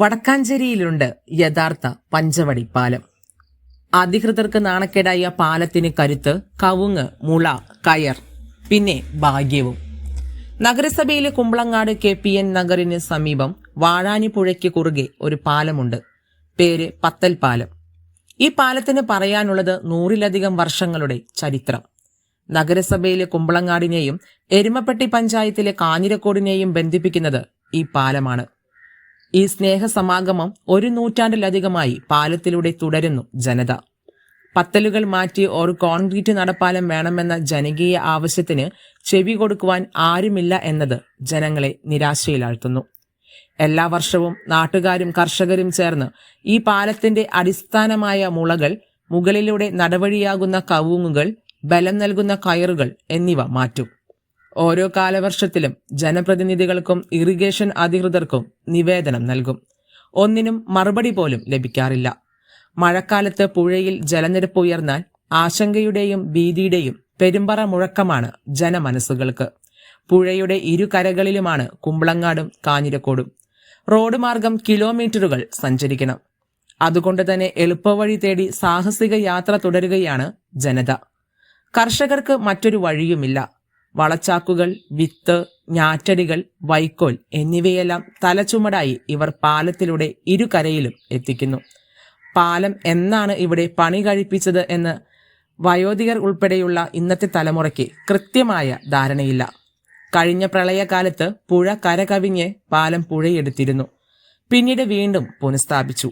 വടക്കാഞ്ചേരിയിലുണ്ട് യഥാർത്ഥ പഞ്ചവടി പാലം അധികൃതർക്ക് നാണക്കേടായ പാലത്തിന് കരുത്ത് കവുങ്ങ് മുള കയർ പിന്നെ ഭാഗ്യവും. നഗരസഭയിലെ കുമ്പളങ്ങാട് കെ പി എൻ നഗറിന് സമീപം വാഴാനിപ്പുഴയ്ക്ക് കുറുകെ ഒരു പാലമുണ്ട്. പേര് പത്തൽ പാലം ഈ പാലത്തിന് പറയാനുള്ളത് നൂറിലധികം വർഷങ്ങളുടെ ചരിത്രം. നഗരസഭയിലെ കുമ്പളങ്ങാടിനെയും എരുമപ്പെട്ടി പഞ്ചായത്തിലെ കാഞ്ഞിരക്കോടിനെയും ബന്ധിപ്പിക്കുന്നത് ഈ പാലമാണ്. ഈ സ്നേഹസമാഗമം ഒരു നൂറ്റാണ്ടിലധികമായി പാലത്തിലൂടെ തുടരുന്നു ജനത. പത്തലുകൾ മാറ്റി ഒരു കോൺക്രീറ്റ് നടപ്പാലം വേണമെന്ന ജനകീയ ആവശ്യത്തിന് ചെവി കൊടുക്കുവാൻ ആരുമില്ല എന്നത് ജനങ്ങളെ നിരാശയിലാഴ്ത്തുന്നു. എല്ലാ വർഷവും നാട്ടുകാരും കർഷകരും ചേർന്ന് ഈ പാലത്തിന്റെ അടിസ്ഥാനമായ മുളകൾ മുകളിലൂടെ നടവഴിയാകുന്ന കവുങ്ങുകൾ ബലം നൽകുന്ന കയറുകൾ എന്നിവ മാറ്റും. ഓരോ കാലവർഷത്തിലും ജനപ്രതിനിധികൾക്കും ഇറിഗേഷൻ അധികൃതർക്കും നിവേദനം നൽകും. ഒന്നിനും മറുപടി പോലും ലഭിക്കാറില്ല. മഴക്കാലത്ത് പുഴയിൽ ജലനിരപ്പ് ഉയർന്നാൽ ആശങ്കയുടെയും ഭീതിയുടെയും പെരുമ്പറ മുഴക്കമാണ് ജനമനസ്സുകൾക്ക്. പുഴയുടെ ഇരു കരകളിലുമാണ് കുമ്പളങ്ങാടും കാഞ്ഞിരക്കോടും. റോഡ് മാർഗം കിലോമീറ്ററുകൾ സഞ്ചരിക്കണം. അതുകൊണ്ട് തന്നെ എളുപ്പവഴി തേടി സാഹസിക യാത്ര തുടരുകയാണ് ജനത. കർഷകർക്ക് മറ്റൊരു വഴിയുമില്ല. വളച്ചാക്കുകൾ വിത്ത് ഞാറ്റടികൾ വൈക്കോൽ എന്നിവയെല്ലാം തലച്ചുമടായി ഇവർ പാലത്തിലൂടെ ഇരുകരയിലും എത്തിക്കുന്നു. പാലം എന്നാണ് ഇവിടെ പണി കഴിപ്പിച്ചത് എന്ന് വയോധികർ ഉൾപ്പെടെയുള്ള ഇന്നത്തെ തലമുറയ്ക്ക് കൃത്യമായ ധാരണയില്ല. കഴിഞ്ഞ പ്രളയകാലത്ത് പുഴ കരകവിഞ്ഞ് പാലം പുഴയെടുത്തിരുന്നു. പിന്നീട് വീണ്ടും പുനഃസ്ഥാപിച്ചു.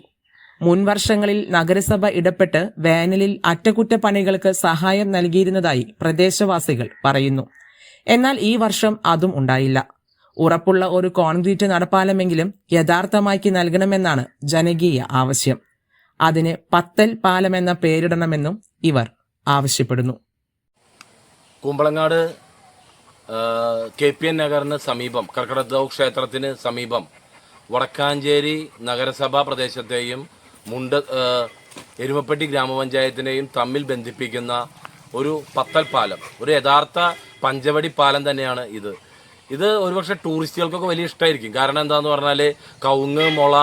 മുൻവർഷങ്ങളിൽ നഗരസഭ ഇടപെട്ട് വേനലിൽ അറ്റകുറ്റപ്പണികൾക്ക് സഹായം നൽകിയിരുന്നതായി പ്രദേശവാസികൾ പറയുന്നു. എന്നാൽ ഈ വർഷം അതും ഉണ്ടായില്ല. ഉറപ്പുള്ള ഒരു കോൺക്രീറ്റ് നടപ്പാലമെങ്കിലും യഥാർത്ഥമാക്കി നൽകണമെന്നാണ് ജനകീയ ആവശ്യം. അതിന് പത്തൽ പാലം എന്ന പേരിടണമെന്നും ഇവർ ആവശ്യപ്പെടുന്നു. കുമ്പളങ്ങാട് കെ പി എൻ നഗറിന് സമീപം കർക്കടദവ് ക്ഷേത്രത്തിന് സമീപം വടക്കാഞ്ചേരി നഗരസഭാ പ്രദേശത്തെയും മുണ്ട എരുമപ്പെട്ടി ഗ്രാമപഞ്ചായത്തിനെയും തമ്മിൽ ബന്ധിപ്പിക്കുന്ന ഒരു പത്തൽ പാലം ഒരു യഥാർത്ഥ പഞ്ചവടി പാലം തന്നെയാണ് ഇത്. ഇത് ഒരുപക്ഷെ ടൂറിസ്റ്റുകൾക്കൊക്കെ വലിയ ഇഷ്ടമായിരിക്കും കാരണം എന്താന്ന് പറഞ്ഞാൽ കവുങ്ങ് മുള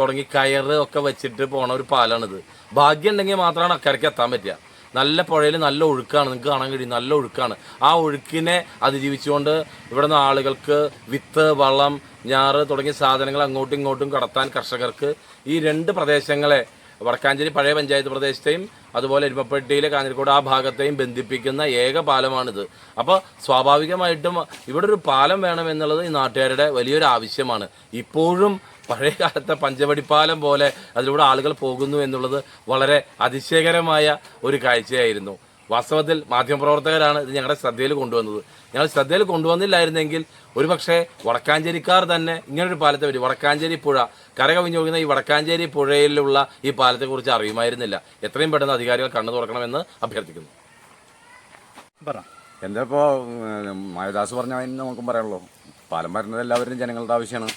തുടങ്ങി കയറ് ഒക്കെ വെച്ചിട്ട് പോണ ഒരു പാലാണിത്. ഭാഗ്യം ഉണ്ടെങ്കിൽ മാത്രമാണ് അക്കരയ്ക്ക് എത്താൻ പറ്റുക. നല്ല പുഴയിൽ നല്ല ഒഴുക്കാണ്. നിങ്ങൾക്ക് കാണാൻ കഴിയും. നല്ല ഒഴുക്കാണ്. ആ ഒഴുക്കിനെ അതിജീവിച്ചുകൊണ്ട് ഇവിടെ നിന്ന് ആളുകൾക്ക് വിത്ത് വളം ഞാറ് തുടങ്ങിയ സാധനങ്ങൾ അങ്ങോട്ടും ഇങ്ങോട്ടും കടത്താൻ കർഷകർക്ക് ഈ രണ്ട് പ്രദേശങ്ങളെ വടക്കാഞ്ചേരി പഴയ പഞ്ചായത്ത് പ്രദേശത്തെയും അതുപോലെ എരുമപ്പെട്ടിയിലെ കാഞ്ഞിരക്കോട് ആ ഭാഗത്തെയും ബന്ധിപ്പിക്കുന്ന ഏക പാലമാണിത്. അപ്പോൾ സ്വാഭാവികമായിട്ടും ഇവിടെ ഒരു പാലം വേണമെന്നുള്ളത് ഈ നാട്ടുകാരുടെ വലിയൊരു ആവശ്യമാണ്. ഇപ്പോഴും പഴയ കാലത്തെ പഞ്ചവടിപ്പാലം പോലെ അതിലൂടെ ആളുകൾ പോകുന്നു എന്നുള്ളത് വളരെ അതിശയകരമായ ഒരു കാഴ്ചയായിരുന്നു. വാസ്തവത്തിൽ മാധ്യമപ്രവർത്തകരാണ് ഇത് ഞങ്ങളുടെ ശ്രദ്ധയിൽ കൊണ്ടുവന്നത്. ഞങ്ങൾ ശ്രദ്ധയിൽ കൊണ്ടുവന്നില്ലായിരുന്നെങ്കിൽ ഒരുപക്ഷെ വടക്കാഞ്ചേരിക്കാർ തന്നെ ഇങ്ങനൊരു പാലത്തെ പറ്റി വടക്കാഞ്ചേരി പുഴ കരകവിഞ്ഞു പോകുന്ന ഈ വടക്കാഞ്ചേരി പുഴയിലുള്ള ഈ പാലത്തെക്കുറിച്ച് അറിയുമായിരുന്നില്ല. എത്രയും പെട്ടെന്ന് അധികാരികൾ കണ്ണു തുറക്കണമെന്ന് അഭ്യർത്ഥിക്കുന്നു. എന്താ ഇപ്പോൾ മായദാസ് പറഞ്ഞ നമുക്കും പറയാനുള്ളൂ. പാലം വരുന്നത് എല്ലാവരും ജനങ്ങളുടെ ആവശ്യമാണ്.